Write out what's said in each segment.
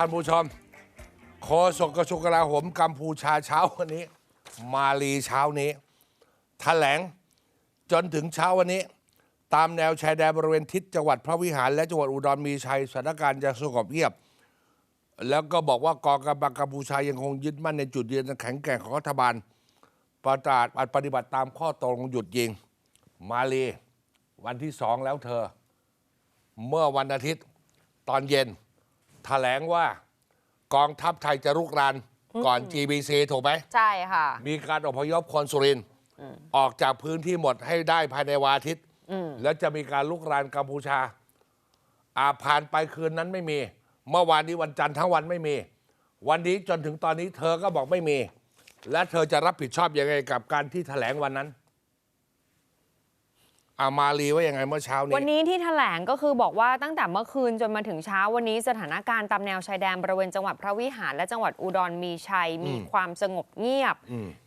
ท่านผู้ชมโฆษกกระทรวงกลาโหมกัมพูชาเช้าวันนี้ มาลีเช้านี้แถลงจนถึงเช้าวันนี้ ตามแนวชายแดนบริเวณทิศจังหวัดพระวิหาร และจังหวัดอุดรมีชัยสถานการณ์ยังสงบเงียบ แล้วก็บอกว่ากองกำลังกัมพูชายังคงยึดมั่นในจุดยืนแข็งแกร่งของรัฐบาล ประกาศปฏิบัติตามข้อตกลงหยุดยิง มาลีวันที่สองแล้วเธอ เมื่อวันอาทิตย์ตอนเย็น ถลงว่ากองทัพไทยจะรุกรานก่อน GBC ถูกไหม ใช่ค่ะ มีการอพยพคนสุรินทร์ออกจากพื้นที่หมดให้ได้ภายในวันอาทิตย์ แล้วจะมีการลุกรานกัมพูชา อาผ่านไปคืนนั้นไม่มี เมื่อวานนี้วันจันทร์ทั้งวันไม่มี วันนี้จนถึงตอนนี้เธอก็บอกไม่มี และเธอจะรับผิดชอบยังไงกับการที่แถลงวันนั้น อามาลีว่ายังไงเมื่อเช้านี้ วันนี้ที่แถลงก็คือบอกว่าตั้งแต่เมื่อคืนจนมาถึงเช้าวันนี้สถานการณ์ตามแนวชายแดนบริเวณจังหวัดพระวิหารและจังหวัดอุดรมีชัย มีความสงบเงียบ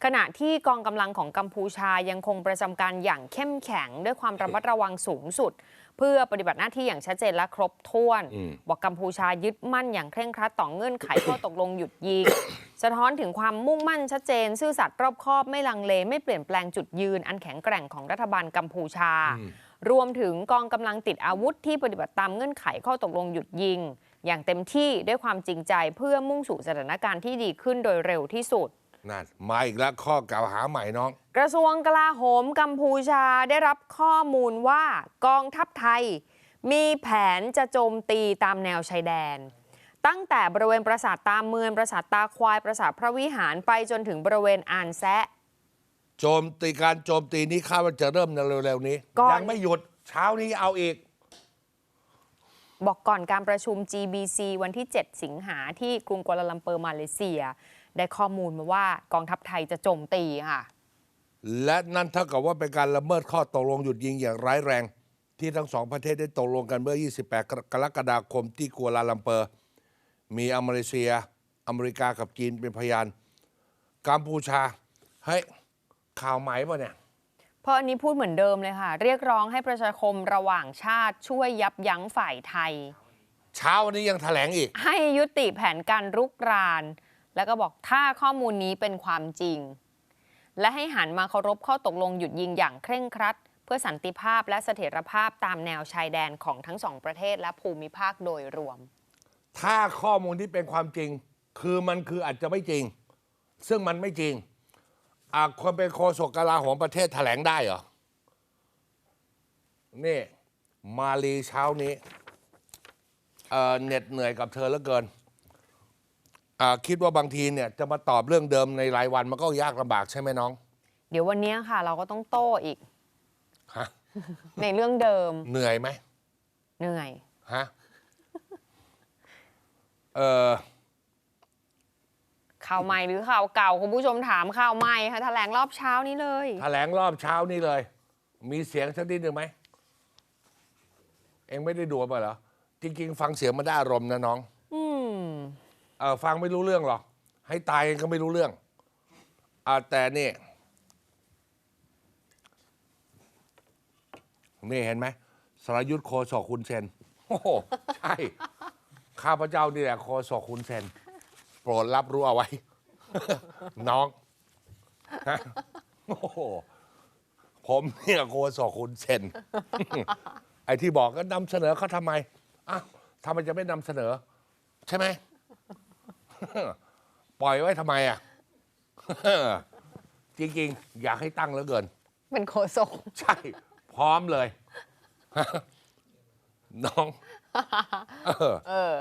ขณะที่กองกำลังของกัมพูชายังคงประจำการอย่างเข้มแข็งด้วยความระมัดระวังสูงสุดเพื่อปฏิบัติหน้าที่อย่างชัดเจนและครบถ้วน บอกกัมพูชายึดมั่นอย่างเคร่งครัดต่อเงื่อนไขข้อตกลงหยุดยิง สะท้อนถึงความมุ่งมั่นชัดเจน ซื่อสัตย์รอบคอบไม่ลังเล ไม่เปลี่ยนแปลงจุดยืน อันแข็งแกร่งของรัฐบาลกัมพูชา รวมถึงกองกำลังติดอาวุธที่ปฏิบัติตามเงื่อนไขข้อตกลงหยุดยิง อย่างเต็มที่ด้วยความจริงใจเพื่อมุ่งสู่สถานการณ์ที่ดีขึ้นโดยเร็วที่สุด นั่นมาอีกแล้วข้อกล่าวหาใหม่น้อง กระทรวงกลาโหมกัมพูชาได้รับข้อมูลว่ากองทัพไทย มีแผนจะโจมตีตามแนวชายแดน ตั้งแต่บริเวณปราสาทตาเมืองปราสาทตาควายปราสาทพระวิหารไปจนถึงบริเวณอานแซะ โจมตีการโจมตีนี้คาดว่าจะเริ่มในเร็วๆนี้ ก่อน ยังไม่หยุดเช้านี้เอาอีก บอกก่อนการประชุม GBC วันที่ 7 สิงหาที่กรุงกัวลาลัมเปอร์มาเลเซีย ได้ข้อมูลมาว่ากองทัพไทยจะโจมตีค่ะ และนั่นเท่ากับว่าเป็นการละเมิดข้อตกลงหยุดยิงอย่างร้ายแรง ที่ทั้งสองประเทศได้ตกลงกันเมื่อ 28 กรกฎาคมที่กัวลาลัมเปอร์ มีอเมริเซีย อเมริกากับจีนเป็นพยานกัมพูชาเฮ้ยข่าวใหม่ป่ะเนี่ยเพราะอันนี้พูดเหมือนเดิมเลยค่ะ เรียกร้องให้ประชาคมระหว่างชาติช่วยยับยั้งฝ่ายไทย เช้าวันนี้ยังแถลงอีก ให้ยุติแผนการรุกราน แล้วก็บอกถ้าข้อมูลนี้เป็นความจริง และให้หันมาเคารพข้อตกลงหยุดยิงอย่างเคร่งครัด เพื่อสันติภาพและเสถียรภาพตามแนวชายแดนของทั้งสองประเทศและภูมิภาคโดยรวม ถ้าข้อมูลที่เป็นความจริง คือมันคืออาจจะไม่จริง ซึ่งมันไม่จริงอะคนเป็นโฆษกกลาโหมประเทศแถลงได้เหรอ นี่ มาลีเช้านี้เน็ดเหนื่อยกับเธอเหลือเกิน คิดว่าบางทีเนี่ยจะมาตอบเรื่องเดิมในรายวันมันก็ยากลำบากใช่ไหมน้องเดี๋ยววันนี้ค่ะ เราก็ต้องโต้อีก ฮะในเรื่องเดิมเหนื่อยไหมเหนื่อย ฮะเออข่าวใหม่หรือข่าวเก่าคุณผู้ชมถามข่าวใหม่ค่ะแถลงรอบเช้านี้เลย แถลงรอบเช้านี่เลย มีเสียงสักนิดหนึ่งไหม เองไม่ได้ดูมาเหรอ จริง ๆ ฟังเสียงมันได้อารมณ์นะน้องอืม เออฟังไม่รู้เรื่องหรอก ให้ตายก็ไม่รู้เรื่องอ่าแต่นี่นี่เห็นไหมสรยุทธ์โคศกคุณเซนโอ้โหใช่ ข้าพเจ้านี่แหละโคศกคุณเซนโปรดรับรู้เอาไว้ น้องฮะโอ้โหผมเนี่ยโคศกคุณเซนไอ้ที่บอกก็นำเสนอเขาทำไมอ้าวทำไมจะไม่นำเสนอ ใช่ไหม ปล่อยไว้ทำไมอะ จริงๆ อยากให้ตั้งเหลือเกิน เป็นโคศกใช่ พร้อมเลย น้องเออ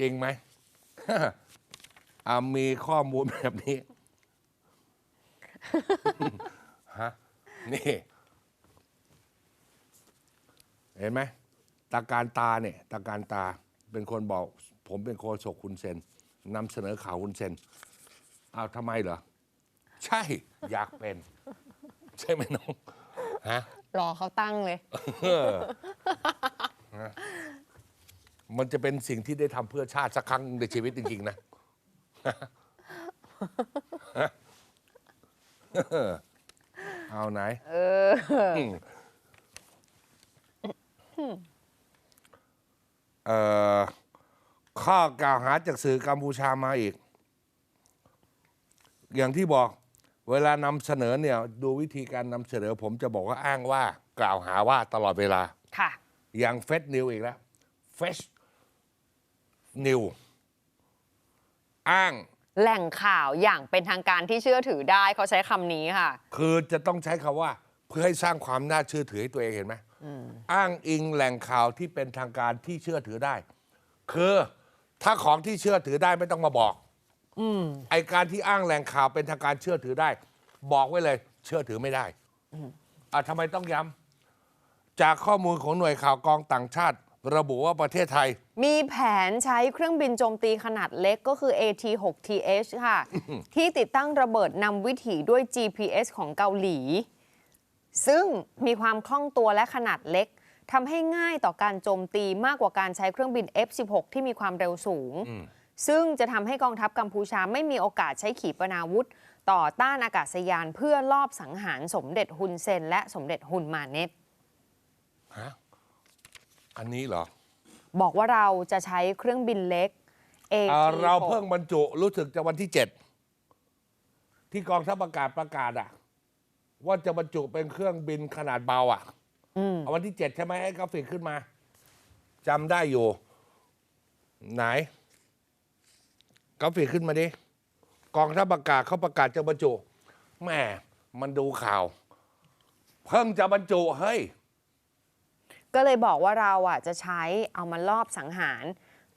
จริงไหม อ่ามีข้อมูลแบบนี้ ฮะ นี่ เห็นไหมตาการตาเนี่ยตาการตาเป็นคนบอก ผมเป็นโคศกคุณเซน นำเสนอข่าวคุณเซนอ้าวทำไมเหรอ ใช่ อยากเป็น ใช่ไหมน้องฮะรอเขาตั้งเลยมันจะเป็นสิ่งที่ได้ทำเพื่อชาติสักครั้งในชีวิตจริง ๆ นะ เอาไหน เออ เอ่อ ข้อกล่าวหาจากสื่อกัมพูชามาอีก อย่างที่บอกเวลานำเสนอเนี่ยดูวิธีการนำเสนอ ผมจะบอกว่าอ้างว่ากล่าวหาว่าตลอดเวลา ค่ะ อย่างเฟซนิวอีกแล้วเฟซนิวอ้างแหล่งข่าวอย่างเป็นทางการที่เชื่อถือได้เขาใช้คำนี้ค่ะ คือจะต้องใช้คำว่า เพื่อให้สร้างความน่าเชื่อถือให้ตัวเองเห็นไหมอ้างอิงแหล่งข่าวที่เป็นทางการที่เชื่อถือได้ คือ ถ้าของที่เชื่อถือได้ไม่ต้องมาบอกไอการที่อ้างแหล่งข่าวเป็นทางการเชื่อถือได้ บอกไว้เลย เชื่อถือไม่ได้อะทำไมต้องย้ำจากข้อมูลของหน่วยข่าวกองต่างชาติ ระบุว่าประเทศไทย มีแผนใช้เครื่องบินโจมตีขนาดเล็กก็คือ AT-6TH ค่ะ ที่ติดตั้งระเบิดนำวิถีด้วย GPS ของเกาหลี ซึ่งมีความคล่องตัวและขนาดเล็ก ทำให้ง่ายต่อการโจมตีมากกว่าการใช้เครื่องบิน F-16 ที่มีความเร็วสูง ซึ่งจะทำให้กองทัพกัมพูชาไม่มีโอกาสใช้ขีปนาวุธ ต่อต้านอากาศยานเพื่อลอบสังหารสมเด็จฮุนเซน และสมเด็จฮุนมาเน็ตฮะอันนี้เหรอ บอกว่าเราจะใช้เครื่องบินเล็กเอ่อ AT-6 เราเพิ่งบรรจุรู้สึกจะวันที่เจ็ดที่กองทัพอากาศประกาศอะว่าจะบรรจุเป็นเครื่องบินขนาดเบาอะอืม เอาวันที่เจ็ดใช่ไหมให้กราฟิกขึ้นมาจำได้อยู่ ไหนกราฟิกขึ้นมาดิ กองทัพอากาศเขาประกาศจะบรรจุแม่มันดูข่าว เพิ่งจะบรรจุเฮ้ย ก็เลยบอกว่าเราอะจะใช้เอามาลอบสังหาร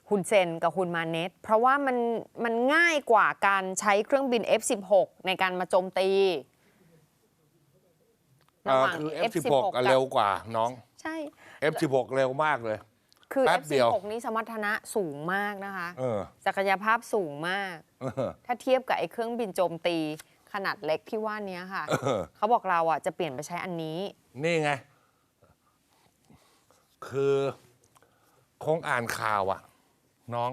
ฮุนเซนกับฮุนมาเน็ตเพราะว่ามันมันง่ายกว่าการใช้เครื่องบิน F16 ในการมาโจมตี เอ่อคือ F16 อะเร็วกว่าน้อง ใช่ F16 เร็วมากเลย คือ แป๊บเดียว F16 นี้สมรรถนะสูงมากนะคะ เออศักยภาพสูงมาก เออ ถ้าเทียบกับไอ้เครื่องบินโจมตีขนาดเล็กที่ว่านี้ค่ะ เออ เขาบอกเราอะจะเปลี่ยนไปใช้อันนี้ นี่ไง คือคงอ่านข่าวอะน้อง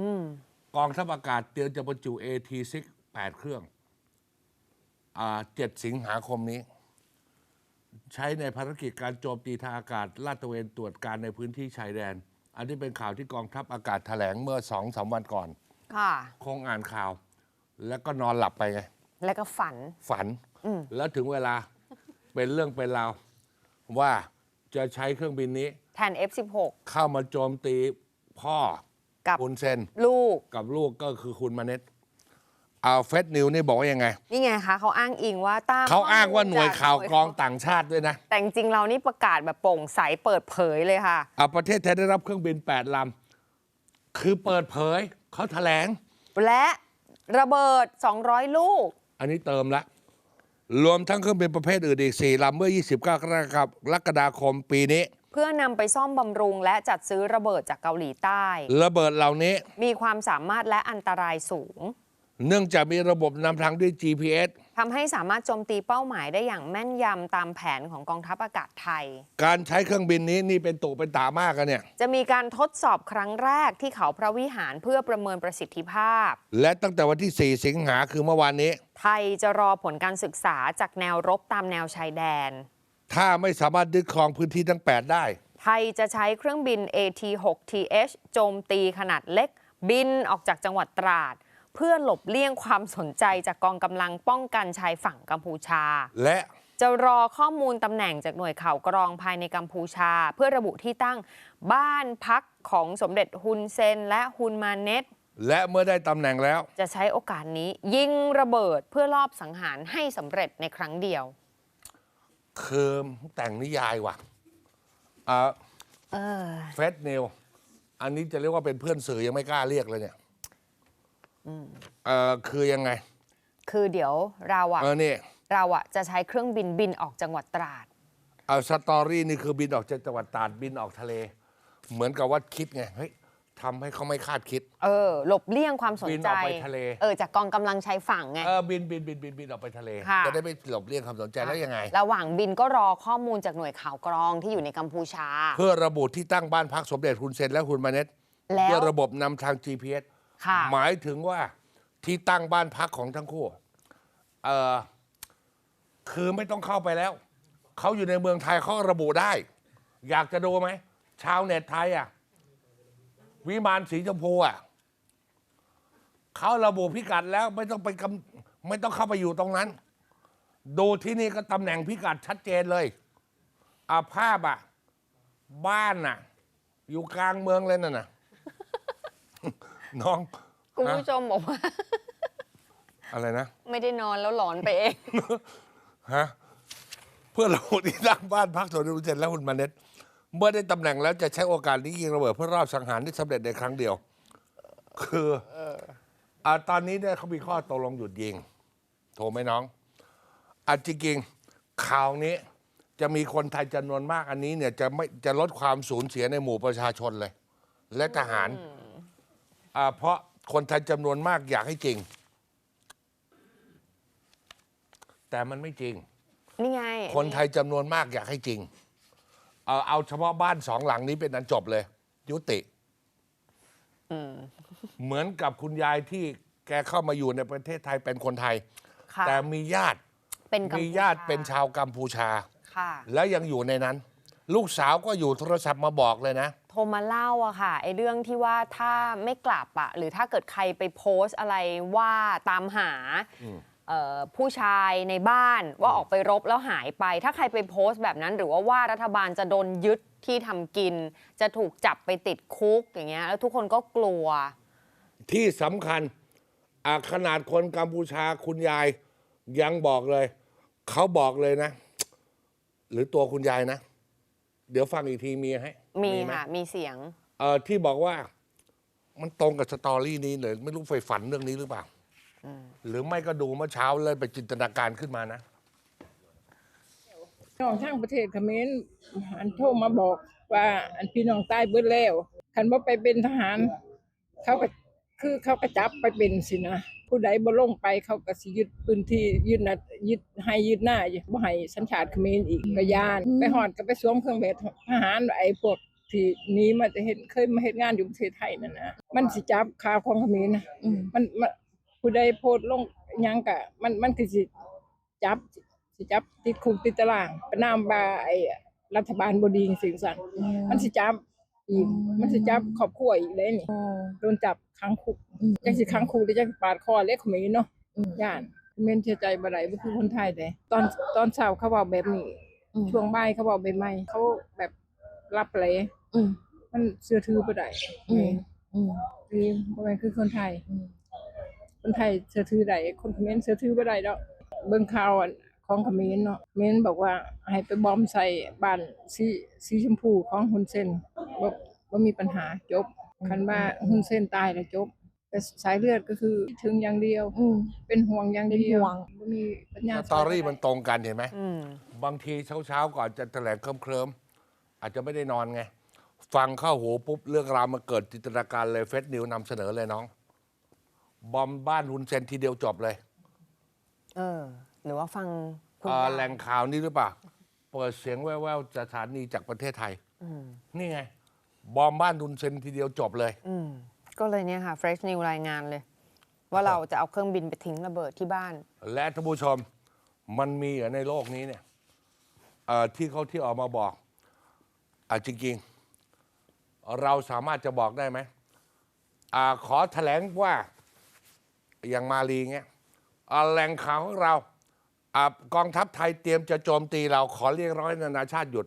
อืมกองทัพอากาศเตรียมจะบรรจุ AT6 8เครื่อง อ่า7สิงหาคมนี้ ใช้ในภารกิจการโจมตีทางอากาศลาดตระเวนตรวจการในพื้นที่ชายแดน อันนี้เป็นข่าวที่กองทัพอากาศแถลงเมื่อสองสามวันก่อน ค่ะ คงอ่านข่าว แล้วก็นอนหลับไปไง แล้วก็ฝัน ฝันอืมแล้วถึงเวลาเป็นเรื่องเป็นราวว่าจะใช้เครื่องบินนี้ แทน F16 เข้ามาโจมตีพ่อกับคุณเซนลูกกับลูกก็คือคุณมาเน็ต เอาเฟสนิวนี่บอกว่ายังไง นี่ไงคะเขาอ้างอิงว่าตามเขาอ้างว่าหน่วยจข่าวกรองหน่วยต่างชาติด้วยนะ แต่จริงๆเรานี่ประกาศแบบโปร่งใสเปิดเผยเลยค่ะเอาประเทศไทยได้รับเครื่องบิน 8ลำคือเปิดเผยเขาแถลง และระเบิด 200 ลูก อันนี้เติมละ รวมทั้งเครื่องบินประเภทอื่นอีก4ลำเมื่อ 29 กรกฎาคมปีนี้เพื่อนำไปซ่อมบำรุงและจัดซื้อระเบิดจากเกาหลีใต้ ระเบิดเหล่านี้ มีความสามารถและอันตรายสูง เนื่องจากมีระบบนำทางด้วย GPS ทำให้สามารถโจมตีเป้าหมายได้อย่างแม่นยำตามแผนของกองทัพอากาศไทย การใช้เครื่องบินนี้นี่เป็นตุเป็นตามากกันเนี่ย จะมีการทดสอบครั้งแรกที่เขาพระวิหารเพื่อประเมินประสิทธิภาพ และตั้งแต่วันที่ 4 สิงหาคือเมื่อวานนี้ ไทยจะรอผลการศึกษาจากแนวรบตามแนวชายแดน ถ้าไม่สามารถยึดครองพื้นที่ทั้ง 8 ได้ ไทยจะใช้เครื่องบิน AT-6TH โจมตีขนาดเล็ก บินออกจากจังหวัดตราด เพื่อหลบเลี่ยงความสนใจจากกองกำลังป้องกันชายฝั่งกัมพูชา และจะรอข้อมูลตำแหน่งจากหน่วยข่าวกรองภายในกัมพูชา เพื่อระบุที่ตั้งบ้านพักของสมเด็จฮุนเซน และฮุนมาเน็ตและเมื่อได้ตำแหน่งแล้ว จะใช้โอกาสนี้ยิงระเบิดเพื่อลอบสังหารให้สำเร็จในครั้งเดียวคือแต่งนิยายว่ะอ่าเออเฟสเนลอันนี้จะเรียกว่าเป็นเพื่อนสื่อยังไม่กล้าเรียกเลยเนี่ย เออคือยังไง คือเดี๋ยวเราอะเออนี่เราอะจะใช้เครื่องบินบินออกจังหวัดตราด เอาสตอรี่นี่คือบินออกจากจังหวัดตราดบินออกทะเล เหมือนกับว่าคิดไงเฮ้ยทำให้เขาไม่คาดคิด เออ หลบเลี่ยงความสนบินใจ ออกไปทะเล เออ จากกองกำลังชายฝั่งไง เออบินบินบินบินบินออกไปทะเล ค่ะ จะได้ไม่หลบเลี่ยงความสนใจแล้วยังไง ระหว่างบินก็รอข้อมูลจากหน่วยข่าวกรองที่อยู่ในกัมพูชา เพื่อระบุที่ตั้งบ้านพักสมเด็จฮุนเซนและฮุนมาเน็ตแล้ว เพื่อระบบนำทาง GPS ค่ะ หมายถึงว่าที่ตั้งบ้านพักของทั้งคู่เออคือไม่ต้องเข้าไปแล้ว เขาอยู่ในเมืองไทยเขาระบุได้ อยากจะดูไหมชาวเน็ตไทยอะ วิมานสีชมพูอะเขาระบุพิกัดแล้วไม่ต้องไปกำไม่ต้องเข้าไปอยู่ตรงนั้น ดูที่นี่ก็ตำแหน่งพิกัดชัดเจนเลยอาภาพอะ บ้านน่ะ อยู่กลางเมืองเลยน่ะน่ะ น้อง คุณผู้ชมบอกว่า อะไรนะ ไม่ได้นอนแล้วหลอนไปเอง ฮะ เพื่อเราที่สร้างบ้านพักสวนดุเจนและหุ่นมาเน็ตเมื่อได้ตำแหน่งแล้วจะใช้โอกาสนี้ยิงระเบิดเพื่อรอบสังหารที่สำเร็จในครั้งเดียว คืออ่าตอนนี้เนี่ยเขามีข้อตกลงหยุดยิงโทรไหมน้องอะจริงๆข่าวนี้ จะมีคนไทยจำนวนมากอันนี้เนี่ยจะไม่จะลดความสูญเสียในหมู่ประชาชนเลย และทหาร อ่าเพราะคนไทยจำนวนมากอยากให้จริง แต่มันไม่จริง นี่ไงคนไทยจำนวนมากอยากให้จริง เอาเอาเฉพาะบ้านสองหลังนี้เป็นอันจบเลย ยุติเหมือนกับคุณยายที่แกเข้ามาอยู่ในประเทศไทยเป็นคนไทย ค่ะแต่มีญาติเป็นกัมมีพูญาติเป็นชาวกัมพูชา ค่ะ แล้วยังอยู่ในนั้น ลูกสาวก็อยู่โทรศัพท์มาบอกเลยนะ โทรมาเล่าอะค่ะไอ้เรื่องที่ว่าถ้าไม่กลับอะหรือถ้าเกิดใครไปโพสต์อะไรว่าตามหาเอ่อผู้ชายในบ้านว่าออกไปรบแล้วหายไป ถ้าใครไปโพสต์แบบนั้น หรือว่าว่ารัฐบาลจะโดนยึดที่ทำกิน จะถูกจับไปติดคุกอย่างเงี้ยแล้วทุกคนก็กลัว ที่สำคัญอะขนาดคนกัมพูชาคุณยายยังบอกเลย เขาบอกเลยนะ หรือตัวคุณยายนะ เดี๋ยวฟังอีกทีมีให้ มีไหค่ะ มีเสียง เออที่บอกว่ามันตรงกับสตอรี่นี้เลยไม่รู้ไฟฝันเรื่องนี้หรือเปล่าหรือไม่ก็ดูเมื่อเช้าเลยไปจินตนาการขึ้นมานะ น้องทางประเทศเขมรอันโทรมาบอกว่าอันพี่น้องตายเบิดแล้วคันว่าไปเป็นทหาร เขาก็คือเขาก็จับไปเป็นสินะ ผู้ใดบ่ลงไปเขาก็สิยึดพื้นที่ยึดนะยึดให้ยึดหน้าบ่ให้สัญชาติเขมรอีกก็ย่าน ไปฮอดก็ไปสวมเครื่องแบบทหารไอ้พวกที่หนี้มาจะเฮ็ดเคยมาเฮ็ดงานอยู่ประเทศไทยนั่นนะมันสิจับคาของเขมรนะมันมันผู้ใดโพสต์ลงหยังก็มันมันคือสิจับสิจับติดคุกติดตารางประนามบาไอ้รัฐบาลบดีสิ่งสั่นมันสิจับ อีก มันสิจับครอบครัวอีกเลยนี่โดนจับขังคุกจังสิขังคุกหรือจังสิปาดคอเล็กขมิ้นเนาะย่านเมนเชื่อใจบ่ได้บ่คือคนไทยเด้ตอนตอนเช้าเขาเว้าแบบนี้ช่วงบ่ายเขาเว้าแบบใหม่เขาแบบรับเลยอืมมันเชื่อถือบ่ได้อืมอืมนี่บ่แม่นคือคนไทยคนไทยเชื่อถือได้คนเขมรเชื่อถือบ่ได้ดอกเบิ่งข่าวอันของเขมรเนาะเขมรบอกว่าให้ไปบอมใส่บ้านสีสีชมพูของฮุนเซน บ่บ่มีปัญหาจบคันว่าฮุนเซนตายแล้วจบ แต่สายเลือดก็คือถึงอย่างเดียวอืมเป็นห่วงอย่างเดียวเป็นห่วงบ่มีปัญญาสตอรี่มันตรงกันเห็นไหมอืมบางทีเช้าๆก่อนจะแถลงเคลิ้มๆอาจจะไม่ได้นอนไงฟังเข้าหูปุ๊บเรื่องราวมาเกิดจินตนาการเลยเฟซนิวนำเสนอเลยน้อง บอมบ้านฮุนเซนทีเดียวจบเลย เออ หรือว่าฟังคุณเอ่อยายแหล่งข่าวนี้หรือเปล่า เปิดเสียงแว่วๆสถานีจากประเทศไทยนี่ไง บอมบ้านฮุนเซนทีเดียวจบเลย อืมก็เลยเนี่ยค่ะ Fresh New รายงานเลย ว่าเราจะเอาเครื่องบินไปทิ้งระเบิดที่บ้าน และท่านผู้ชมมันมีอยู่ในโลกนี้เนี่ยเอ่อที่เขาที่ออกมาบอกอะจริงๆ เราสามารถจะบอกได้ไหมอาขอแถลงว่าอย่างมาลีเงี้ยอ่าแหล่งข่าวของเราอากองทัพไทยเตรียมจะโจมตีเราขอเรียกร้อยนานาชาติหยุด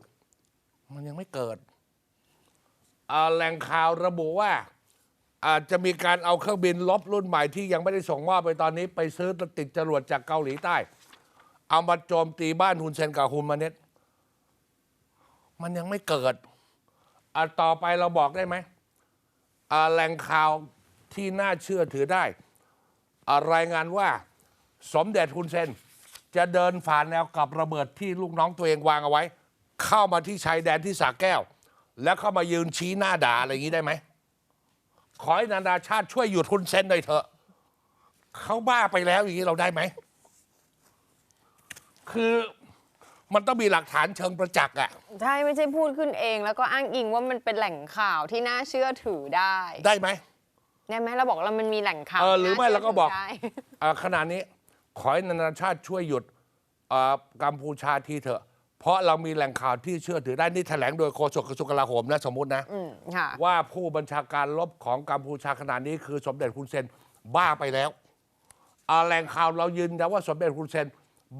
มันยังไม่เกิดอ่า แหล่งข่าวระบุว่าอาจจะมีการเอาเครื่องบินลบรุ่นใหม่ที่ยังไม่ได้ส่งมอบไปตอนนี้ ไปซื้อติดจรวดจากเกาหลีใต้ เอามาโจมตีบ้านฮุนเซนกับฮุนมาเน็ตมันยังไม่เกิดอะต่อไปเราบอกได้ไหมอะแหล่งข่าวที่น่าเชื่อถือได้อะรายงานว่า สมเด็จฮุนเซน จะเดินผ่านแนวกับระเบิดที่ลูกน้องตัวเองวางเอาไว้ เข้ามาที่ชายแดนที่สาแก้ว แล้วเข้ามายืนชี้หน้าด่าอะไรอย่างนี้ได้ไหมขอให้นานาชาติช่วยหยุดทุนเซนหน่อยเถอะเขาบ้าไปแล้วอย่างนี้เราได้ไหม คือมันต้องมีหลักฐานเชิงประจักษ์อะใช่ไม่ใช่พูดขึ้นเอง แล้วก็อ้างอิงว่ามันเป็นแหล่งข่าวที่น่าเชื่อถือได้ได้ไหมได้ไหมเราบอกเรามันมีแหล่งข่าวเออหรือไม่น่เราก็บอกชื่ถืได้อ่าขณะนี้ ขอให้นานาชาติช่วยหยุดอ่ากัมพูชาทีเถอะ เพเพราะเรามีแหล่งข่าวที่เชื่อถือได้นี่แถลงโดยโฆษกกระทรวงกลาโหมนะสมมุตินะ อืมค่ะ ว่าผู้บัญชาการลบของกัมพูชาขณะนี้คือสมเด็จคุณเซนบ้าไปแล้วอ่าแหล่งข่าวเรายืนยันว่าสมเด็จคุณเซน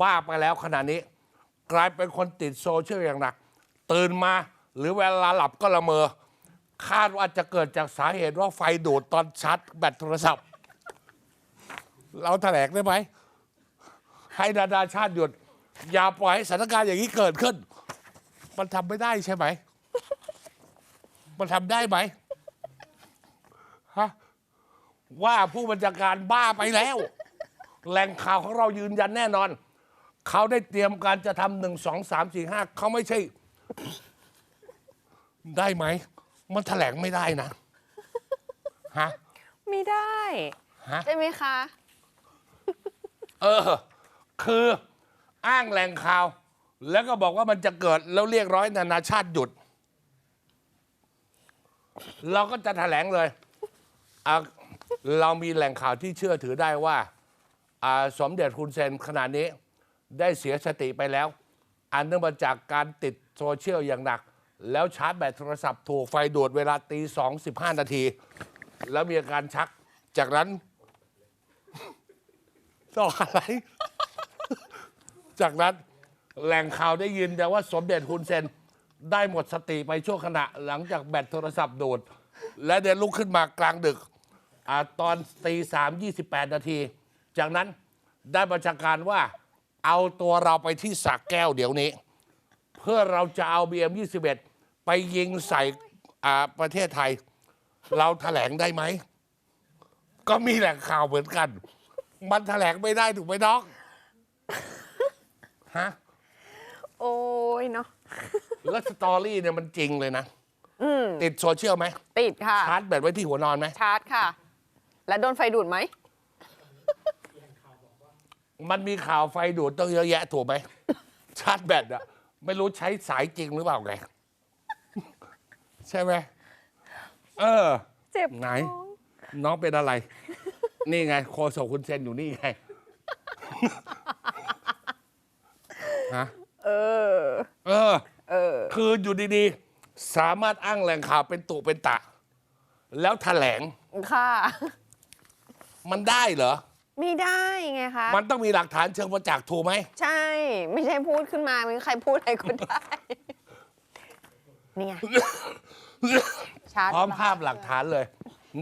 บ้าไปแล้วขณะนี้ กลายเป็นคนติดโซเชียลอย่างหนัก ตื่นมาหรือเวลาหลับก็ละเมอ คาดว่าจะเกิดจากสาเหตุว่าไฟดูดตอนชาร์จแบตโทรศัพท์ เราแถลงได้ไหมให้นานาชาติหยุด อย่าปล่อยให้สถานการณ์อย่างนี้เกิดขึ้น มันทำไม่ได้ใช่ไหม มันทำได้ไหมฮะว่าผู้บัญชาการบ้าไปแล้ว แหล่งข่าวของเรายืนยันแน่นอน เขาได้เตรียมการจะทำหนึ่งสองสามสี่ห้าเขาไม่ใช่ ได้ไหม มันแถลงไม่ได้นะฮะไม่ได้ ฮะใช่ไหมคะ เออ คือ อ้างแหล่งข่าว แล้วก็บอกว่ามันจะเกิดแล้วเรียกร้อยนานาชาติหยุด เราก็จะแถลงเลยอะเรามีแหล่งข่าวที่เชื่อถือได้ว่าอ่าสมเด็จคุณเซนขณะนี้ได้เสียสติไปแล้ว อันเนื่องมาจากการติดโซเชียลอย่างหนัก แล้วชาร์จแบตโทรศัพท์ถูกไฟดูดเวลาตีสองสิบห้านาที แล้วมีอาการชักจากนั้นต่ออะไร จากนั้นแหล่งข่าวได้ยินแต่ว่าสมเด็จฮุนเซนได้หมดสติไปช่วงขณะหลังจากแบตโทรศัพท์ดูด และเดินลุกขึ้นมากลางดึกอาตอนตีสามยี่สิบแปดนาที จากนั้นได้บัญชาการว่าเอาตัวเราไปที่สักแก้วเดี๋ยวนี้ เพื่อเราจะเอา BM21 ไปยิงใส่ประเทศไทย เราแถลงได้ไหม ก็มีแหล่งข่าวเหมือนกัน มันแถลงไม่ได้ถูกไหมน้อง ฮะ โอ้ยเนาะ แล้วสตอรี่เนี่ยมันจริงเลยนะอืมติดโซเชียลไหมติดค่ะ ชาร์จแบตไว้ที่หัวนอนไหมชาร์จค่ะ แล้วโดนไฟดูดไหม มันมีข่าวไฟดูดต้องเยอะแยะถูกไหม ชาร์จแบตอะไม่รู้ใช้สายจริงหรือเปล่าไง ใช่ไหมเออ เจ็บไหน ท้องน้องเป็นอะไร นี่ไงโคศกคุณเซนอยู่นี่ไง ฮะเออ เออ เออ คืออยู่ดีๆ สามารถอ้างแหล่งข่าวเป็นตุเป็นตะ แล้วแถลง ค่ะ มันได้เหรอ ไม่ได้ไงคะ มันต้องมีหลักฐานเชิงประจักษ์ถูกไหม ใช่ ไม่ใช่พูดขึ้นมาเป็นใครพูดอะไรก็ได้ นี่ไงชาร์จพร้อมภาพหลักฐานเลย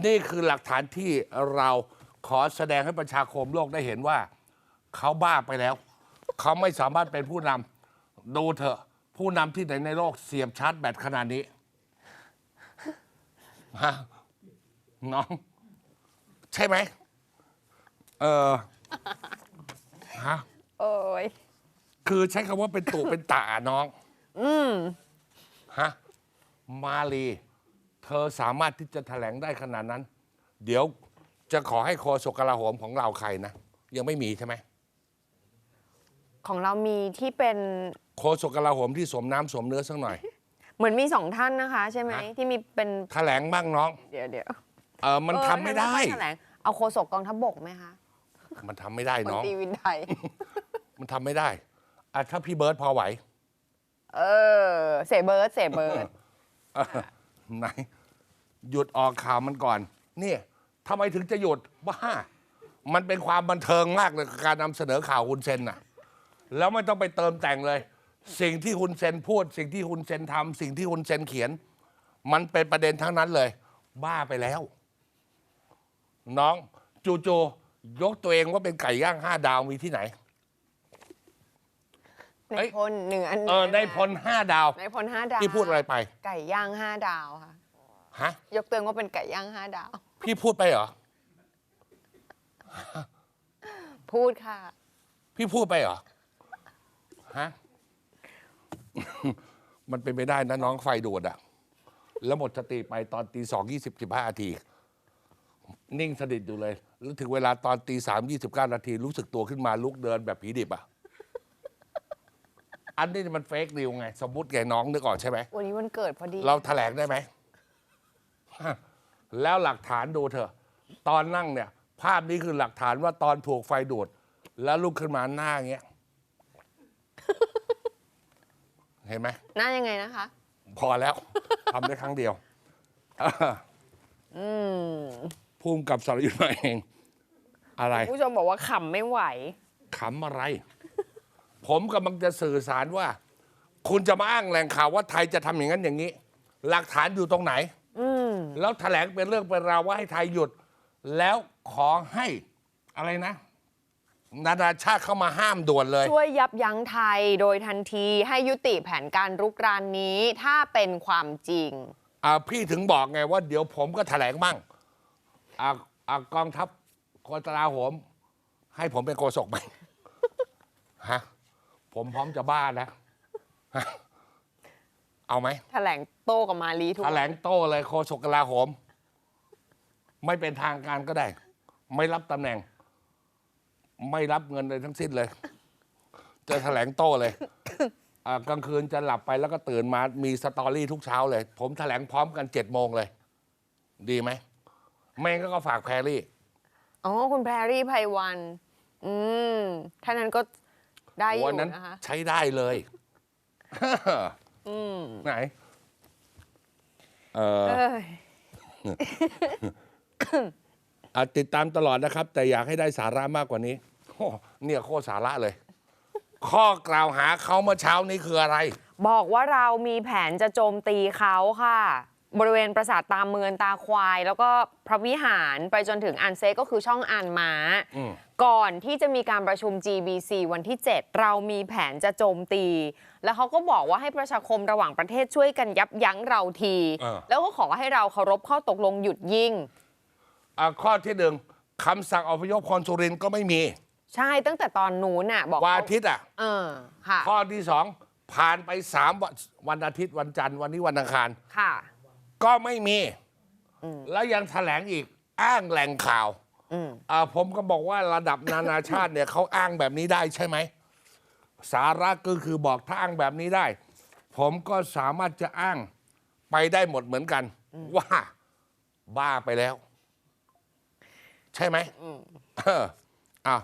นี่คือหลักฐานที่เราขอแสดงให้ประชาคมโลกได้เห็นว่า เขาบ้าไปแล้ว เขาไม่สามารถเป็นผู้นำดูเถอะ ผู้นำที่ไหนในโลกเสียบชาร์จแบตขนาดนี้ฮะน้อง ใช่ไหม เออฮะ โอ้ย คือใช้คำว่าเป็นตุ เป็นตาน้อง อืม ฮะ มาลี เธอสามารถที่จะแถลงได้ขนาดนั้น เดี๋ยวจะขอให้โฆษกกลาโหมของเราใครนะ ยังไม่มีใช่ไหม ของเรามีที่เป็นโฆษกกลาโหมที่สวมน้ำสวมเนื้อสักหน่อย เหมือนมีสองท่านนะคะ ใช่ไหมฮะที่มีเป็นแถลงบ้างน้อง เดี๋ยวเดี๋ยวเออมันเออทำไม่ได้ท่านแถลงเอาโฆษกกองทัพบกไหมคะมันทำไม่ได้คนน้อง ตีวินไทย มันทำไม่ได้อะถ้าพี่เบิร์ตพอไหวเออเสเบิร์ดเสเบิร์ดเออไหนหยุดออกข่าวมันก่อน เนี่ยทำไมถึงจะหยุดบ้า มันเป็นความบันเทิงมากเลยกับการนำเสนอข่าวคุณเซนน่ะ แล้วไม่ต้องไปเติมแต่งเลย สิ่งที่คุณเซนพูด สิ่งที่คุณเซนทำสิ่งที่คุณเซนเขียน มันเป็นประเด็นทั้งนั้นเลย บ้าไปแล้ว น้องจูโจยกตัวเองว่าเป็นไก่ย่างห้าดาวมีที่ไหน ในเอ้ยพลเหนืออันเออในพลห้าดาวในพลห้าดาวพี่พูดอะไรไป ไก่ย่างห้าดาวค่ะ ฮะ ยกตัวเองว่าเป็นไก่ย่างห้าดาว พี่พูดไปเหรอ พูดค่ะ พี่พูดไปเหรอ ฮะ มันเป็นไปได้นะน้องไฟดูดอะแล้วหมดสติไปตอนตีสองยี่สิบสิบห้านาที นิ่งสนิทอยู่เลยแล้วถึงเวลาตอนตีสามยี่สิบเก้านาที รู้สึกตัวขึ้นมาลุกเดินแบบผีดิบอะอันนี้มันเฟกนิวไง สมมติแกน้องนึกออกใช่ไหม วันนี้วันเกิดพอดี เราแถลงได้ไหมฮะแล้วหลักฐานดูเถอะ ตอนนั่งเนี่ย ภาพนี้คือหลักฐานว่าตอนถูกไฟดูด แล้วลุกขึ้นมาหน้าอย่างเงี้ย เห็นไหมหน้ายังไงนะคะ พอแล้ว ทำได้ครั้งเดียวเอออืมภูมิกับสรยุทธ์มาเอง อะไรผู้ชมบอกว่าขำไม่ไหว ขำอะไร ผมกำลังจะสื่อสารว่า คุณจะมาอ้างแหล่งข่าวว่าไทยจะทำอย่างนั้นอย่างนี้ หลักฐานอยู่ตรงไหน อืมแล้วแถลงเป็นเรื่องเป็นราวว่าให้ไทยหยุด แล้วขอให้อะไรนะ นานาชาติเข้ามาห้ามด่วนเลย ช่วยยับยั้งไทยโดยทันทีให้ยุติแผนการรุกรานนี้ถ้าเป็นความจริงอ่าพี่ถึงบอกไงว่าเดี๋ยวผมก็แถลงบ้างอ่าอ่ากองทัพโคตราโหม ให้ผมเป็นโกศกไหมฮะผมพร้อมจะบ้านะฮะเอาไหมแถลงโต้กับมาลีทุกแถลงโต้เลยโคศกกลาโหม ไม่เป็นทางการก็ได้ ไม่รับตำแหน่ง ไม่รับเงินเลยทั้งสิ้นเลย จะแถลงโต้เลยอ่ากลางคืนจะหลับไปแล้วก็ตื่นมามีสตอรี่ทุกเช้าเลย ผมแถลงพร้อมกันเจ็ดโมงเลย ดีไหมไม่งั้นก็ฝากแพรรี่ อ๋อ คุณแพรรี่ไพวัน อืมท่านั้นก็ได้อวัยู่นั้นนะคะ ใช้ได้เลย อืมไหน เออ เอ้ย อะติดตามตลอดนะครับ แต่อยากให้ได้สาระมากกว่านี้โอ้เนี่ยโคตรสาระเลย ข้อกล่าวหาเขาเมื่อเช้านี้คืออะไร บอกว่าเรามีแผนจะโจมตีเขาค่ะ บริเวณปราสาทตาเมือนตาควาย แล้วก็พระวิหารไปจนถึงอันเซก็คือช่องอันม้า อืม ก่อนที่จะมีการประชุม GBC วันที่ 7 เรามีแผนจะโจมตี แล้วเขาก็บอกว่าให้ประชาคมระหว่างประเทศช่วยกันยับยั้งเราที เออ แล้วก็ขอให้เราเคารพข้อตกลงหยุดยิง อะข้อที่หนึ่งคำสั่งอพยพคนสุรินทร์ก็ไม่มีใช่ตั้งแต่ตอนนู้นน่ะ บอกวันเขาอาทิตย์อะ เออค่ะ ข้อที่สองผ่านไปสามวันวันอาทิตย์วันจันทร์วันนี้วันอังคาร ค่ะ ก็ไม่มีแล้วยังแถลงอีกอ้างแหล่งข่าวอืม อ่าผมก็บอกว่าระดับนานาชาติเนี่ย เขาอ้างแบบนี้ได้ใช่ไหม สาระก็คือบอกถ้าอ้างแบบนี้ได้ ผมก็สามารถจะอ้างไปได้หมดเหมือนกัน ว่าบ้าไปแล้ว ใช่ไหมเอออะ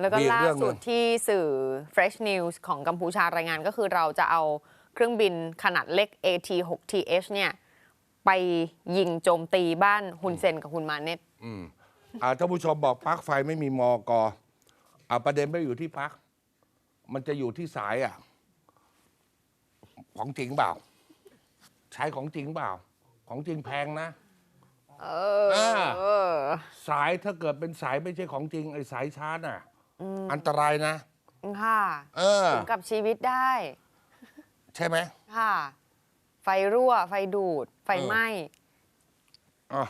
แล้วก็มีอีกล่าเรื่องหนึ่สุงดที่สื่อ Fresh News ของกัมพูชารายงานก็คือเราจะเอาเครื่องบินขนาดเล็ก AT-6TH เนี่ย ไปยิงโจมตีบ้านฮุนเซนกับฮุนมาเน็ตอืมอ่าท่านผู้ชมบอกปลั๊กไฟไม่มีมอกออ่าประเด็นไม่อยู่ที่ปลั๊กมันจะอยู่ที่สายอะ ของจริงเปล่า ใช้ของจริงเปล่า ของจริงแพงนะ เออ่าเออ สายถ้าเกิดเป็นสายไม่ใช่ของจริง ไอ้สายชาร์จน่ะ อันตรายนะ ค่ะเออ ถึงกับชีวิตได้ ใช่ไหมค่ะ ไฟรั่ว ไฟดูด ไฟไหม้อะ